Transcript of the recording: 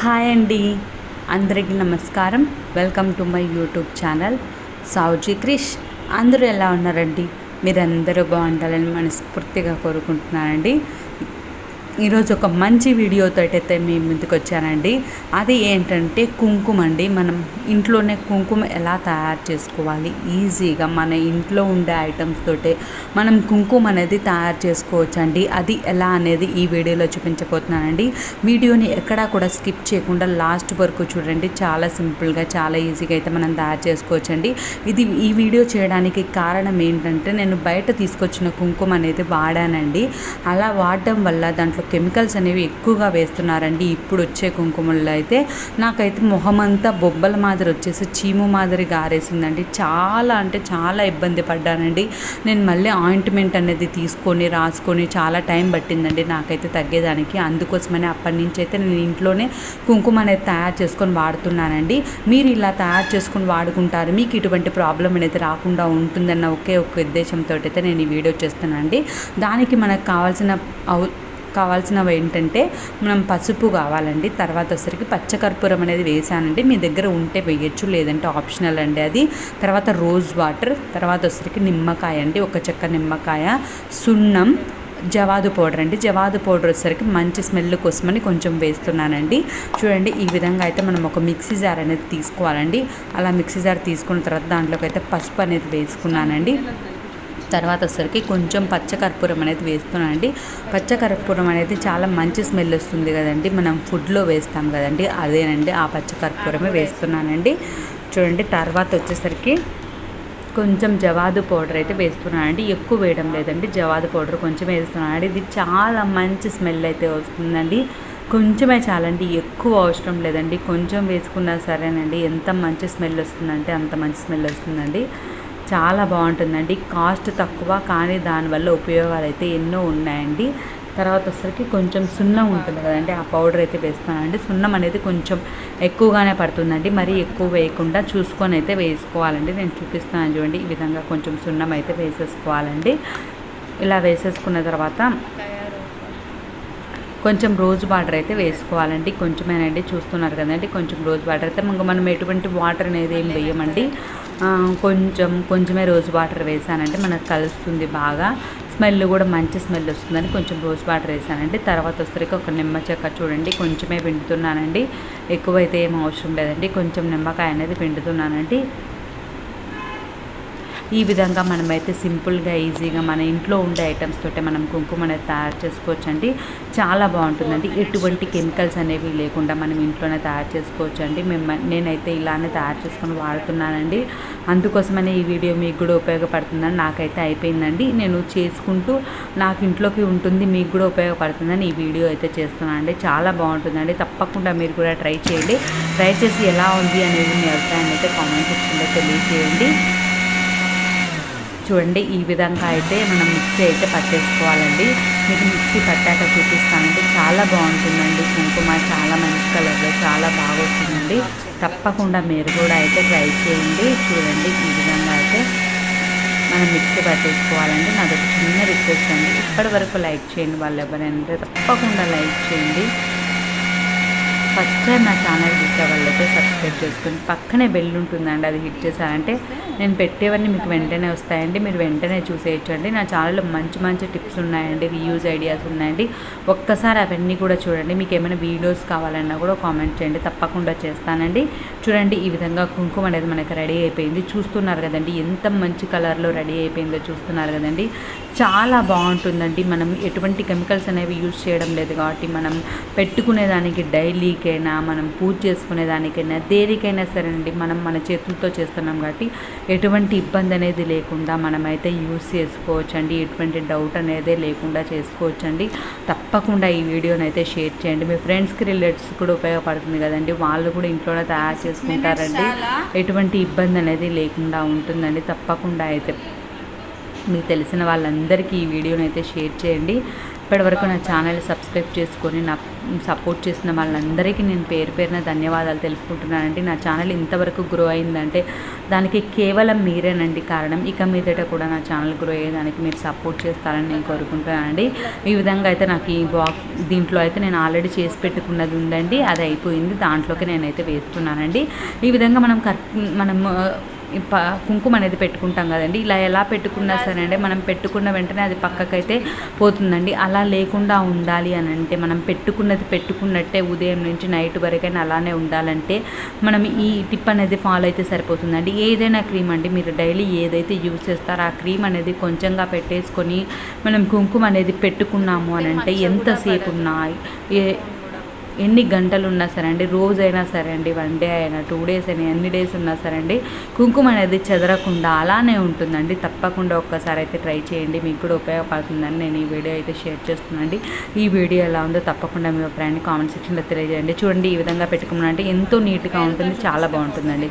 Hi అండి. అందరికీ నమస్కారం. Welcome to my YouTube channel. Saoji Krish. అందరూ ఎలా ఉన్నారండి? మీరందరూ బాగుండాలని మనస్ఫూర్తిగా కోరుకుంటున్నానండి. ఈరోజు ఒక మంచి వీడియోతో అయితే మీ ముందుకు వచ్చానండి. అది ఏంటంటే కుంకుమ అండి. మనం ఇంట్లోనే కుంకుమ ఎలా తయారు చేసుకోవాలి? ఈజీగా మన ఇంట్లో ఉండే ఐటమ్స్ తోటే మనం కుంకుమ అనేది తయారు చేసుకోవచ్చు అండి అది ఎలా అనేది ఈ వీడియోలో చూపించబోతున్నానండి. వీడియోని ఎక్కడా కూడా స్కిప్ చేయకుండా లాస్ట్ వరకు చూడండి. చాలా సింపుల్గా చాలా ఈజీగా అయితే మనం తయారు చేసుకోవచ్చండి. ఇది ఈ వీడియో చేయడానికి కారణం ఏంటంటే నేను బయట తీసుకొచ్చిన కుంకుమ అనేది వాడానండి. అలా వాడడం వల్ల దాంట్లో కెమికల్స్ అనేవి ఎక్కువగా వేస్తున్నారండి. ఇప్పుడు వచ్చే కుంకుమల్లో అయితే నాకైతే మొహం అంతా బొబ్బల మాదిరి వచ్చేసి చీము మాదిరి గారేసిందండి చాలా అంటే చాలా ఇబ్బంది పడ్డానండి. నేను మళ్ళీ ఆయింట్మెంట్ అనేది తీసుకొని రాసుకొని చాలా టైం పట్టిందండి నాకైతే తగ్గేదానికి. అందుకోసమని అప్పటి నుంచి అయితే నేను ఇంట్లోనే కుంకుమ అనేది తయారు చేసుకొని వాడుతున్నానండి. మీరు ఇలా తయారు చేసుకొని వాడుకుంటారు. మీకు ఇటువంటి ప్రాబ్లం అనేది రాకుండా ఉంటుందన్న ఒకే ఒక ఉద్దేశంతో అయితే నేను ఈ వీడియో చేస్తున్నానండి. దానికి మనకు కావాల్సిన అవు కావాల్సినవి ఏంటంటే మనం పసుపు కావాలండి. తర్వాత వచ్చేసరికి పచ్చకర్పూరం అనేది వేసానండి. మీ దగ్గర ఉంటే వేయచ్చు లేదంటే ఆప్షనల్ అండి అది. తర్వాత రోజ్ వాటర్ తర్వాత వచ్చేసరికి నిమ్మకాయ అండి. ఒక చెక్క నిమ్మకాయ సున్నం జవాదు పౌడర్ అండి. జవాదు పౌడర్ వచ్చేసరికి మంచి స్మెల్ కోసమని కొంచెం వేస్తున్నానండి. చూడండి ఈ విధంగా అయితే మనం ఒక మిక్సీ జార్ అనేది తీసుకోవాలండి. అలా మిక్సీ జార్ తీసుకున్న తర్వాత దాంట్లోకి అయితే పసుపు అనేది వేసుకున్నానండి. తర్వాత వచ్చరికి కొంచెం పచ్చకర్పూరం అనేది వేస్తున్నానండి. పచ్చకర్పూరం అనేది చాలా మంచి స్మెల్ వస్తుంది కదండి. మనం ఫుడ్లో వేస్తాం కదండి. అదేనండి ఆ పచ్చకర్పూరమే వేస్తున్నానండి. చూడండి తర్వాత వచ్చేసరికి కొంచెం జవాదు పౌడర్ అయితే వేస్తున్నానండి. ఎక్కువ వేయడం లేదండి. జవాదు పౌడర్ కొంచెం వేస్తున్నానండి. ఇది చాలా మంచి స్మెల్ అయితే వస్తుందండి. కొంచెమే చాలండి. ఎక్కువ అవసరం లేదండి. కొంచెం వేసుకున్నా సరేనండి. ఎంత మంచి స్మెల్ వస్తుందంటే అంత మంచి స్మెల్ వస్తుందండి. చాలా బాగుంటుందండి. కాస్ట్ తక్కువ కానీ దానివల్ల ఉపయోగాలు అయితే ఎన్నో ఉన్నాయండి. తర్వాత వచ్చరికి కొంచెం సున్నం ఉంటుంది కదండి. ఆ పౌడర్ అయితే వేస్తానండి సున్నం అనేది కొంచెం ఎక్కువగానే పడుతుందండి. మరీ ఎక్కువ వేయకుండా చూసుకొని అయితే వేసుకోవాలండి. నేను చూపిస్తున్నాను చూడండి. ఈ విధంగా కొంచెం సున్నం అయితే వేసేసుకోవాలండి. ఇలా వేసేసుకున్న తర్వాత కొంచెం రోజ్ వాటర్ అయితే వేసుకోవాలండి. కొంచెమేనండి. చూస్తున్నారు కదండి. కొంచెం రోజ్ వాటర్ అయితే. ఇంకా మనం ఎటువంటి వాటర్ అనేది ఏం వేయమండి. కొంచెం కొంచెమే రోజ్ వాటర్ వేసానంటే మనకు కలుస్తుంది బాగా. స్మెల్ కూడా మంచి స్మెల్ వస్తుందని కొంచెం రోజ్ వాటర్ వేసానండి. తర్వాత వచ్చరికి ఒక నిమ్మ చెక్క చూడండి కొంచెమే పిండుతున్నానండి. ఎక్కువైతే ఏం అవసరం లేదండి. కొంచెం నిమ్మకాయ అనేది పిండుతున్నానండి. ఈ విధంగా మనమైతే సింపుల్గా ఈజీగా మన ఇంట్లో ఉండే ఐటమ్స్ తోటే మనం కుంకుమ అనేది తయారు చేసుకోవచ్చండి. చాలా బాగుంటుందండి. ఎటువంటి కెమికల్స్ అనేవి లేకుండా మనం ఇంట్లోనే తయారు చేసుకోవచ్చండి. మేము నేనైతే ఇలానే తయారు చేసుకొని వాడుతున్నానండి. అందుకోసమనే ఈ వీడియో మీకు కూడా ఉపయోగపడుతుందని నాకైతే అయిపోయిందండి. నేను చేసుకుంటూ నాకు ఇంట్లోకి ఉంటుంది మీకు కూడా ఉపయోగపడుతుందని ఈ వీడియో అయితే చేస్తున్నానండి. చాలా బాగుంటుందండి. తప్పకుండా మీరు కూడా ట్రై చేయండి. ట్రై చేసి ఎలా ఉంది అనేది మీ అభిప్రాయం అయితే కామెంట్ సెక్షన్లో తెలియజేయండి. చూడండి ఈ విధంగా అయితే మనం మిక్సీ అయితే పట్టేసుకోవాలండి. మీకు మిక్సీ పట్టాక చూపిస్తామంటే చాలా బాగుంటుందండి. కుంకుమ చాలా మంచి కలర్లో చాలా బాగా వస్తుందండి తప్పకుండా మీరు కూడా అయితే ట్రై చేయండి. చూడండి ఈ విధంగా అయితే మనం మిక్సీ పట్టేసుకోవాలండి. నాదొక చిన్న రిక్వెస్ట్ అండి. ఇప్పటి వరకు లైక్ చేయండి వాళ్ళు ఎవరైనా తప్పకుండా లైక్ చేయండి. ఫస్ట్ టైం నా ఛానల్ చూసే వాళ్ళైతే సబ్స్క్రైబ్ చేసుకోండి పక్కనే బెల్ ఉంటుందండి అది హిట్ చేశారంటే నేను పెట్టేవన్నీ మీకు వెంటనే వస్తాయండి. మీరు వెంటనే చూసేయచ్చు అండి నా ఛానల్లో మంచి మంచి టిప్స్ ఉన్నాయండి రీయూజ్ ఐడియాస్ ఉన్నాయండి. ఒక్కసారి అవన్నీ కూడా చూడండి. మీకు ఏమైనా వీడియోస్ కావాలన్నా కూడా కామెంట్ చేయండి. తప్పకుండా చేస్తానండి. చూడండి ఈ విధంగా కుంకుమ అనేది మనకి రెడీ అయిపోయింది. చూస్తున్నారు కదండి ఎంత మంచి కలర్లో రెడీ అయిపోయిందో చూస్తున్నారు కదండి. చాలా బాగుంటుందండి. మనం ఎటువంటి కెమికల్స్ అనేవి యూజ్ చేయడం లేదు కాబట్టి మనం పెట్టుకునేదానికి డైలీకైనా మనం పూజ చేసుకునేదానికైనా దేనికైనా సరేనండి. మనం మన చేతులతో చేస్తున్నాం కాబట్టి ఎటువంటి ఇబ్బంది అనేది లేకుండా మనమైతే యూస్ చేసుకోవచ్చు అండి ఎటువంటి డౌట్ అనేది లేకుండా చేసుకోవచ్చు అండి తప్పకుండా ఈ వీడియోని అయితే షేర్ చేయండి. మీ ఫ్రెండ్స్కి రిలేటివ్స్ కూడా ఉపయోగపడుతుంది కదండి. వాళ్ళు కూడా ఇంట్లోనే తయారు చేసుకుంటారండి. ఎటువంటి ఇబ్బంది అనేది లేకుండా ఉంటుందండి. తప్పకుండా అయితే మీకు తెలిసిన వాళ్ళందరికీ ఈ వీడియోని అయితే షేర్ చేయండి. ఇప్పటివరకు నా ఛానల్ సబ్స్క్రైబ్ చేసుకొని నా సపోర్ట్ చేసిన వాళ్ళందరికీ నేను పేరు పేరున ధన్యవాదాలు తెలుపుకుంటున్నానండి. నా ఛానల్ ఇంతవరకు గ్రో అయిందంటే దానికి కేవలం మీరేనండి కారణం. ఇక మీదట కూడా నా ఛానల్ గ్రో అయ్యేదానికి మీరు సపోర్ట్ చేస్తారని నేను కోరుకుంటున్నానండి. ఈ విధంగా అయితే నాకు ఈ బాక్ దీంట్లో అయితే నేను ఆల్రెడీ చేసి పెట్టుకున్నది ఉందండి. అది అయిపోయింది. దాంట్లోకి నేనైతే వేస్తున్నానండి. ఈ విధంగా మనం కర్ మనం కుంకుమ అనేది పెట్టుకుంటాం కదండి. ఇలా ఎలా పెట్టుకున్నా సరే అంటే మనం పెట్టుకున్న వెంటనే అది పక్కకైతే పోతుందండి. అలా లేకుండా ఉండాలి అని అంటే మనం పెట్టుకున్నది పెట్టుకున్నట్టే ఉదయం నుంచి నైట్ వరకైనా అలానే ఉండాలంటే మనం ఈ టిప్ అనేది ఫాలో అయితే సరిపోతుందండి. ఏదైనా క్రీమ్ అండి మీరు డైలీ ఏదైతే యూజ్ చేస్తారో ఆ క్రీమ్ అనేది కొంచెంగా పెట్టేసుకొని మనం కుంకుమ అనేది పెట్టుకున్నాము అని అంటే ఎంతసేపు ఉన్నా ఏ ఎన్ని గంటలు ఉన్నా సరే అండి రోజైనా సరే అండి వన్ డే అయినా టూ డేస్ అయినా ఎన్ని డేస్ ఉన్నా సరే అండి కుంకుమ అనేది చెదరకుండా అలానే ఉంటుందండి. తప్పకుండా ఒక్కసారి అయితే ట్రై చేయండి. మీకు కూడా ఉపయోగపడుతుందని నేను ఈ వీడియో అయితే షేర్ చేస్తున్నానండి. ఈ వీడియో ఎలా ఉందో తప్పకుండా మీ అభిప్రాయాన్ని కామెంట్ సెక్షన్లో తెలియజేయండి. చూడండి ఈ విధంగా పెట్టుకున్నానంటే ఎంతో నీట్గా ఉంటుంది చాలా బాగుంటుందండి.